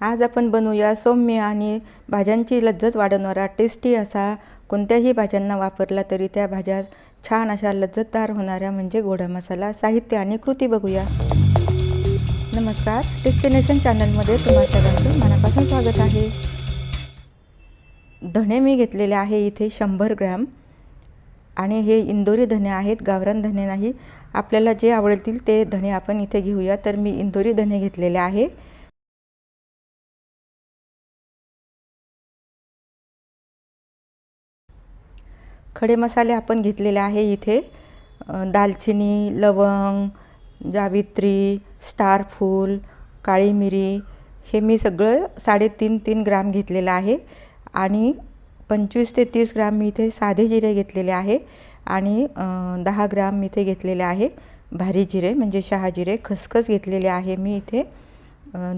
आज आपण बनवूया सौम्य आणि भाज्यांची लज्जत वाढवणारा टेस्टी असा कोणत्याही भाज्यांना वापरला तरी त्या भाज्या छान अशा लज्जतदार होणाऱ्या म्हणजे गोडा मसाला साहित्य आणि कृती बघूया. नमस्कार डेस्टिनेशन चॅनलमध्ये तुम्हा सगळ्यांचं मनापासून स्वागत आहे. धणे मी घेतलेले आहे इथे शंभर ग्रॅम. आणि हे इंदोरी धणे आहेत गावरान धणे नाही. आपल्याला जे आवडतील ते धणे आपण इथे घेऊया. तर मी इंदोरी धणे घेतलेले आहे. खडे मसाले आपण घेतलेले आहे इथे. दालचिनी लवंग जावित्री स्टार फूल काळी मिरी हे मी सगळं साडेतीन तीन ग्राम घेतलेलं आहे. आणि पंचवीस ते तीस ग्राम मी इथे साधे जिरे घेतलेले आहे. आणि दहा ग्राम मी इथे घेतलेले आहे भारी जिरे म्हणजे शहा जिरे. खसखस घेतलेले आहे मी इथे.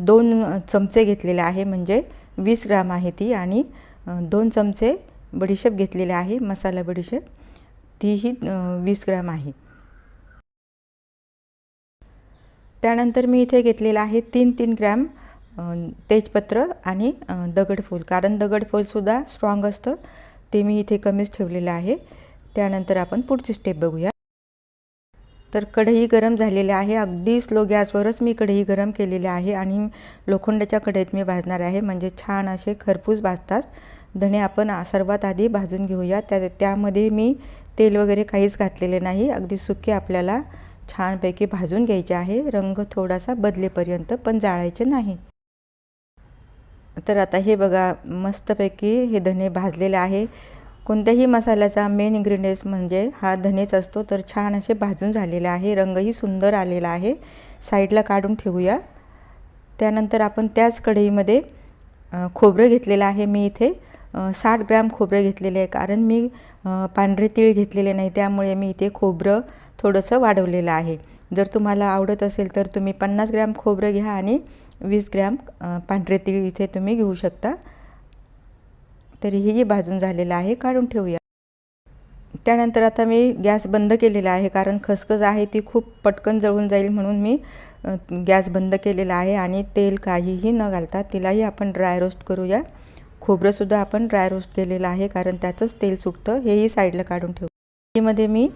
दोन चमचे घेतलेले आहे म्हणजे वीस ग्राम आहे ती. आणि दोन चमचे बडीशेप घेतलेली आहे मसाला बडीशेप. तीही वीस ग्रॅम आहे. त्यानंतर मी इथे घेतलेलं आहे तीन तीन ग्रॅम तेजपत्र आणि दगडफूल कारण दगडफूलसुद्धा स्ट्रॉंग असतं. ते मी इथे कमीच ठेवलेलं आहे. त्यानंतर आपण पुढची स्टेप बघूया. तर कढई गरम झालेली आहे. अगदी स्लो गॅसवरच मी कढई गरम केलेली आहे आणि लोखंडाच्या कढईत मी भाजणार आहे. म्हणजे छान असे खरपूस भाजतात. धणे आपण सर्वात आधी भाजून घेऊया. त्या त्यामध्ये मी तेल वगैरे काहीच घातलेले नाही. अगदी सुके आपल्याला छानपैकी भाजून घ्यायचे आहे. रंग थोडासा बदलेपर्यंत पण जाळायचे नाही. तर आता हे बघा मस्तपैकी हे धणे भाजलेले आहे. कोणत्याही मसाल्याचा मेन इन्ग्रेडियंट्स म्हणजे हा धनेच असतो तर छान असे भाजून झालेले आहे. रंगही सुंदर आलेला आहे. साईडला काढून ठेवूया. त्यानंतर आपण त्याच कढईमध्ये खोबरं घेतलेलं आहे मी इथे. साठ ग्रॅम खोबरं घेतलेले आहे. कारण मी पांढरे तीळ घेतलेले नाही. त्यामुळे मी इथे खोबरं थोडंसं वाढवलेलं आहे. जर तुम्हाला आवडत असेल तर तुम्ही पन्नास ग्रॅम खोबरं घ्या आणि वीस ग्रॅम पांढरे तीळ इथे तुम्ही घेऊ शकता. तरीही भाजून झालेलं आहे काढून ठेवूया. त्यानंतर आता मी गॅस बंद केलेला आहे. कारण खसखस आहे ती खूप पटकन जळून जाईल म्हणून मी गॅस बंद केलेला आहे. आणि तेल काहीही न घालता तिलाही आपण ड्राय रोस्ट करूया. खोबरंसुद्धा आपण ड्राय रोस्ट केलेलं आहे कारण त्याचंच तेल सुटतं. हेही साईडला काढून ठेवू. मध्ये मी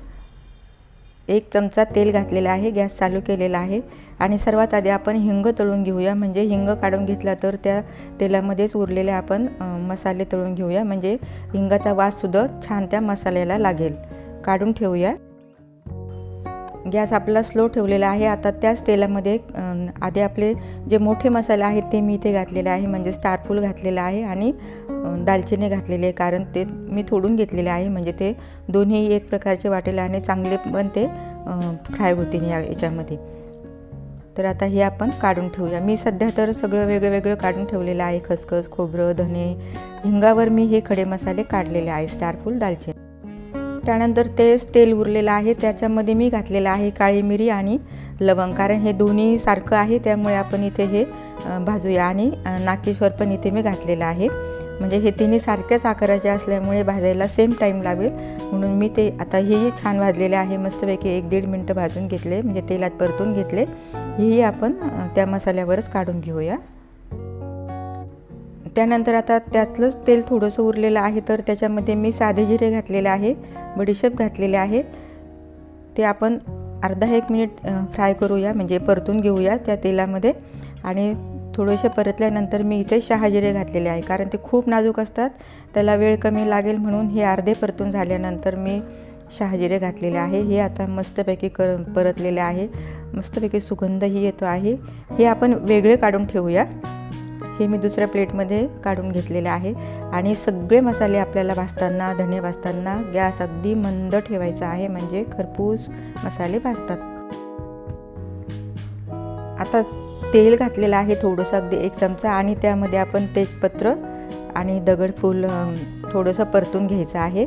एक चमचा तेल घातलेला आहे गॅस चालू केलेला आहे. आणि सर्वात आधी आपण हिंग तळून घेऊया. म्हणजे हिंग काढून घेतला तर त्या तेलामध्येच उरलेले आपण मसाले तळून घेऊया. म्हणजे हिंगाचा वाससुद्धा छान त्या मसाल्याला लागेल. काढून ठेवूया. गॅस आपला स्लो ठेवलेला आहे. आता त्याच तेलामध्ये आधी आपले जे मोठे मसाले आहेत ते मी इथे घातलेले आहे. म्हणजे स्टारफूल घातलेलं आहे आणि दालचिनी घातलेले आहे. कारण ते मी थोडून घेतलेले आहे. म्हणजे ते दोन्ही एक प्रकारचे वाटेल आणि चांगले पण ते फ्राय होतील या याच्यामध्ये. तर आता हे आपण काढून ठेवूया. मी सध्या तर सगळं वेगळं वेगळं काढून ठेवलेलं आहे. खसखस खोबरं धने. हिंगावर मी हे खडे मसाले काढलेले आहे. स्टारफूल दालचिनी. त्यानंतर तेच तेल उरलेलं आहे त्याच्यामध्ये मी घातलेलं आहे काळी मिरी आणि लवंग. कारण हे दोन्ही सारखं आहे त्यामुळे आपण इथे हे भाजूया. आणि नाकेश्वर पण इथे मी घातलेलं आहे. म्हणजे हे तिन्ही सारख्याच आकाराचे असल्यामुळे भाजायला सेम टाईम लागेल. म्हणून मी ते आता हेही छान भाजलेले आहे. मस्तपैकी एक दीड मिनटं भाजून घेतले. म्हणजे तेलात परतून घेतले. हेही आपण त्या मसाल्यावरच काढून घेऊया. त्यानंतर आता त्यातलंच तेल थोडंसं उरलेलं आहे तर त्याच्यामध्ये मी साधे जिरे घातलेले आहे बडीशेप घातलेले आहे. ते आपण अर्धा एक मिनिट फ्राय करूया म्हणजे परतून घेऊया त्या तेलामध्ये. आणि थोडेसे परतल्यानंतर मी इथे शहाजिरे घातलेले आहे कारण ते खूप नाजूक असतात. त्याला वेळ कमी लागेल म्हणून हे अर्धे परतून झाल्यानंतर मी शहाजिरे घातलेले आहे. हे आता मस्तपैकी कर परतलेले आहे. मस्तपैकी सुगंधही येतो आहे. हे आपण वेगळे काढून ठेवूया. हे मी दुसऱ्या प्लेटमध्ये काढून घेतलेले आहे. आणि सगळे मसाले आपल्याला भाजताना धने भाजताना गॅस अगदी मंद ठेवायचा आहे. म्हणजे खरपूस मसाले भाजतात. आता तेल घातलेलं आहे थोडंसं अगदी एक चमचा. आणि त्यामध्ये आपण तेजपत्र आणि दगडफूल थोडंसं परतून घ्यायचं आहे.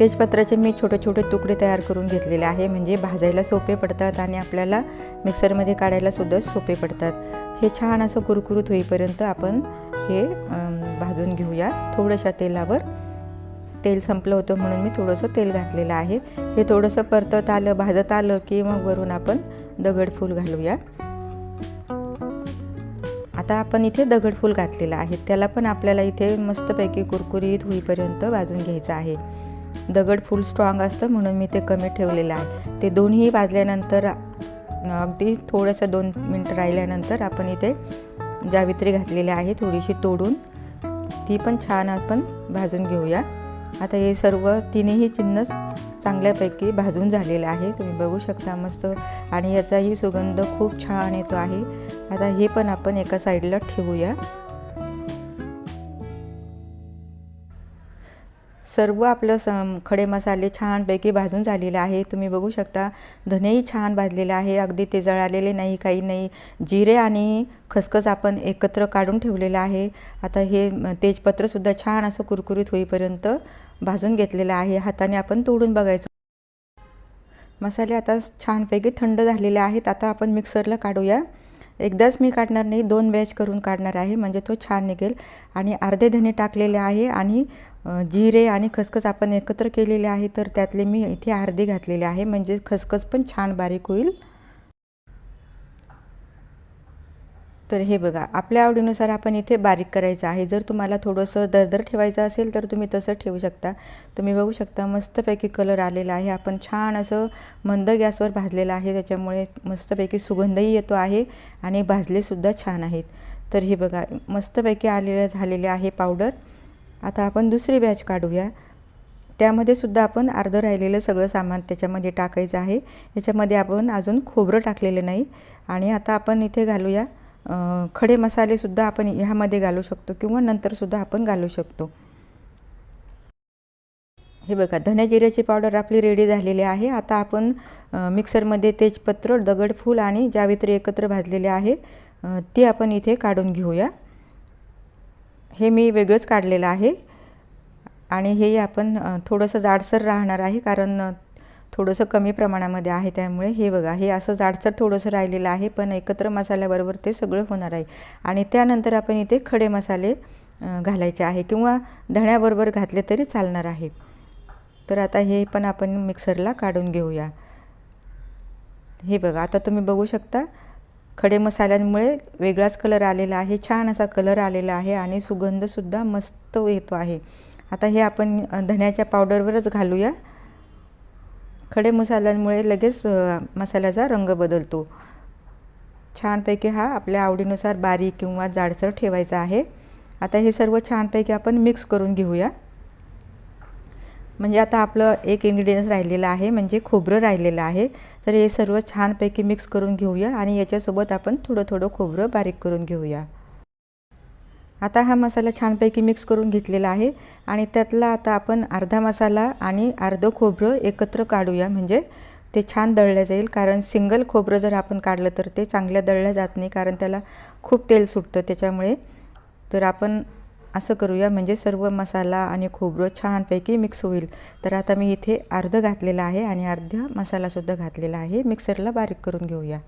तेजपत्राचे मी छोटे छोटे तुकडे तयार करून घेतलेले आहे. म्हणजे भाजायला सोपे पडतात आणि आपल्याला मिक्सरमध्ये काढायला सुद्धा सोपे पडतात. हे छान असं कुरकुरीत होईपर्यंत आपण हे भाजून घेऊया. थोड्याशा तेलावर तेल संपलं होतं म्हणून मी थोडंसं तेल घातलेलं आहे. हे थोडंसं परतत आलं भाजत आलं की मग वरून आपण दगडफूल घालूया. आता आपण इथे दगडफूल घातलेलं आहे. त्याला पण आपल्याला इथे मस्तपैकी कुरकुरीत होईपर्यंत भाजून घ्यायचं आहे. दगडफूल स्ट्रॉंग असतं म्हणून मी ते कमी ठेवलेलं आहे. ते दोन्ही भाजल्यानंतर अगदी थोडंसं दोन मिनटं राहिल्यानंतर आपण इथे जावित्री घातलेली आहे थोडीशी तोडून. ती पण छान आपण भाजून घेऊया. आता हे सर्व तिन्ही चिन्नस चांगल्यापैकी भाजून झालेलं आहे. तुम्ही बघू शकता मस्त. आणि याचाही सुगंध खूप छान येतो आहे. आता हे पण आपण एका साईडला ठेवूया. सर्व आपलं स खडे मसाले छानपैकी भाजून झालेले आहे. तुम्ही बघू शकता धनेही छान भाजलेलं आहे. अगदी ते जळालेले नाही काही नाही. जिरे आणि खसखस आपण एकत्र काढून ठेवलेलं आहे. आता हे तेजपत्रसुद्धा छान असं कुरकुरीत होईपर्यंत भाजून घेतलेलं आहे. हाताने आपण तोडून बघायचं. मसाले आता छानपैकी थंड झालेले आहेत. आता आपण मिक्सरला काढूया. एकदाच मी काढणार नाही दोन बॅच करून काढणार आहे. म्हणजे तो छान निघेल. आणि अर्धे धने टाकलेले आहे आणि जिरे आणि खसखस आपण एकत्र केलेले आहे तर त्यातले मी इथे अर्धे घातलेले आहे. म्हणजे खसखस पण छान बारीक होईल. तर हे बघा आपल्या आवडीनुसार आपण इथे बारीक करायचं आहे. जर तुम्हाला थोडंसं दरदर ठेवायचं असेल तर तुम्ही तसं ठेवू शकता. तुम्ही बघू शकता मस्तपैकी कलर आलेला आहे. आपण छान असं मंद गॅसवर भाजलेलं आहे. त्याच्यामुळे मस्तपैकी सुगंधही येतो आहे आणि भाजलेसुद्धा छान आहेत. तर हे बघा मस्तपैकी आलेलं झालेले आहे पावडर आता आपण दुसरी बॅच काढूया. त्यामध्ये सुद्धा आपण अर्धं राहिलेलं सगळं सामान त्याच्यामध्ये टाकायचं आहे. याच्यामध्ये आपण अजून खोबरं टाकलेलं नाही. आणि आता आपण इथे घालूया खडे मसालेसुद्धा आपण ह्यामध्ये घालू शकतो किंवा नंतरसुद्धा आपण घालू शकतो. हे बघा धन्या जिऱ्याची पावडर आपली रेडी झालेली आहे. आता आपण मिक्सरमध्ये तेजपत्र दगडफूल आणि जावित्री एकत्र भाजलेले आहे ती आपण इथे काढून घेऊया. हे मी वेगळंच काढलेलं आहे. आणि हे आपण थोडंसं जाडसर राहणार आहे कारण थोडंसं कमी प्रमाणामध्ये आहे. त्यामुळे हे बघा हे असं जाडसर थोडंसं राहिलेलं आहे पण एकत्र मसाल्याबरोबर ते सगळं होणार आहे. आणि त्यानंतर आपण इथे खडे मसाले घालायचे आहे किंवा धण्याबरोबर घातले तरी चालणार आहे. तर आता हे पण आपण मिक्सरला काढून घेऊया. हे बघा आता तुम्ही बघू शकता खडे मसाल्यांमुळे वेगळाच कलर आलेला आहे छान असा कलर आलेला आहे आणि सुगंधसुद्धा मस्त येतो आहे. आता हे आपण धण्याच्या पावडरवरच घालूया. खडे मसाल्यांमुळे लगेच मसाल्याचा रंग बदलतो. छानपैकी हा आपल्या आवडीनुसार बारीक किंवा जाडसर ठेवायचा आहे. आता हे सर्व छानपैकी आपण मिक्स करून घेऊया. म्हणजे आता आपलं एक इन्ग्रेडियंट्स राहिलेलं आहे म्हणजे खोबरं राहिलेलं आहे. तर हे सर्व छानपैकी मिक्स करून घेऊया आणि याच्यासोबत आपण थोडं थोडं खोबरं बारीक करून घेऊया. आता हा मसाला छानपैकी मिक्स करून घेतलेला आहे आणि त्यातला आता आपण अर्धा मसाला आणि अर्धं खोबरं एकत्र काढूया. म्हणजे ते छान दळलं जाईल कारण सिंगल खोबरं जर आपण काढलं तर ते चांगल्या दळलं जात नाही कारण त्याला खूप तेल सुटतं त्याच्यामुळे. तर आपण असं करूया. म्हणजे सर्व मसाला आणि खोबरं छानपैकी मिक्स होईल. तर आता मी इथे अर्धं घातलेलं आहे आणि अर्धा मसालासुद्धा घातलेला आहे. मिक्सरला बारीक करून घेऊया.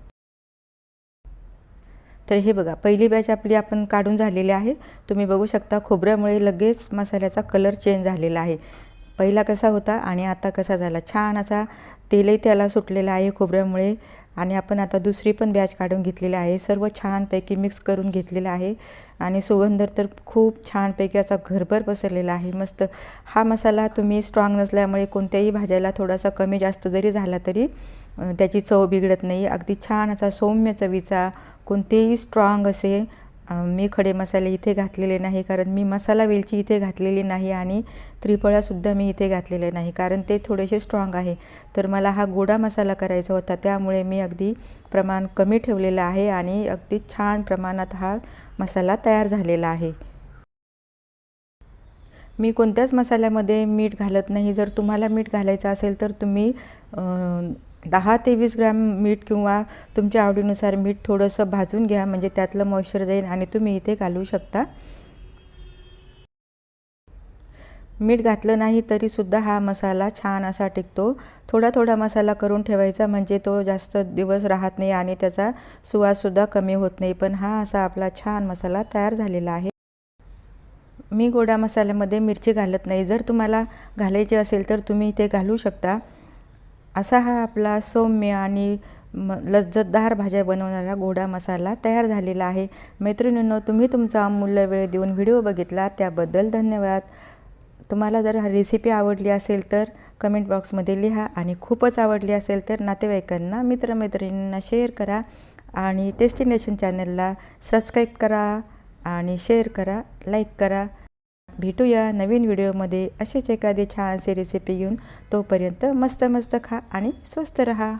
तर हे बघा पहिली बॅच आपली आपण काढून झालेली आहे. तुम्ही बघू शकता खोबऱ्यामुळे लगेच मसाल्याचा कलर चेंज झालेला आहे. पहिला कसा होता आणि आता कसा झाला? छान असा तेलही त्याला सुटलेला आहे खोबऱ्यामुळे. आणि आपण आता दुसरी पण बॅच काढून घेतलेली आहे. सर्व छानपैकी मिक्स करून घेतलेलं आहे. आणि सुगंध तर खूप छानपैकी असा घरभर पसरलेला आहे. मस्त. हा मसाला तुम्ही स्ट्रॉंग नसल्यामुळे कोणत्याही भाज्याला थोडासा कमी जास्त जरी झाला तरी त्याची चव बिघडत नाही. अगदी छान असा सौम्य चवीचा कोणतेही स्ट्रॉंग असे मी खडे मसाले इथे घातलेले नाही कारण मी मसाला वेलची इथे घातलेली नाही आणि त्रिफळासुद्धा मी इथे घातलेले नाही कारण ते थोडेसे स्ट्रॉंग आहे. तर मला हा गोडा मसाला करायचा होता त्यामुळे मी अगदी प्रमाण कमी ठेवलेलं आहे आणि अगदी छान प्रमाणात हा मसाला तयार झालेला आहे. मी कोणत्याच मसाल्यामध्ये मीठ घालत नाही. जर तुम्हाला मीठ घालायचं असेल तर तुम्ही दहा ते वीस ग्रॅम मीठ किंवा तुमच्या आवडीनुसार मीठ थोडंसं भाजून घ्या म्हणजे त्यातलं मॉइश्चर जाईल आणि तुम्ही इथे घालू शकता. मीठ घातलं नाही तरीसुद्धा हा मसाला छान असा टिकतो. थोडा थोडा मसाला करून ठेवायचा म्हणजे तो जास्त दिवस राहत नाही आणि त्याचा सुवाससुद्धा कमी होत नाही पण हा असा आपला छान मसाला तयार झालेला आहे. मी गोडा मसाल्यामध्ये मिरची घालत नाही. जर तुम्हाला घालायची असेल तर तुम्ही इथे घालू शकता. असा हा आपला सौम्य आणि म लज्जतदार भाज्या बनवणारा गोडा मसाला तयार झालेला आहे. मैत्रिणींनो तुम्ही तुमचा अमूल्य वेळ देऊन व्हिडिओ बघितला त्याबद्दल धन्यवाद. तुम्हाला जर रेसिपी आवडली असेल तर कमेंट बॉक्समध्ये लिहा आणि खूपच आवडली असेल तर नातेवाईकांना मित्रमैत्रिणींना शेअर करा आणि टेस्टिनेशन चॅनलला सबस्क्राईब करा आणि शेअर करा लाईक करा. भेटूया नवीन व्हिडिओमध्ये. असेच एखादी छानसे रेसिपी घेऊन तोपर्यंत मस्त मस्त खा आणि स्वस्त रहा.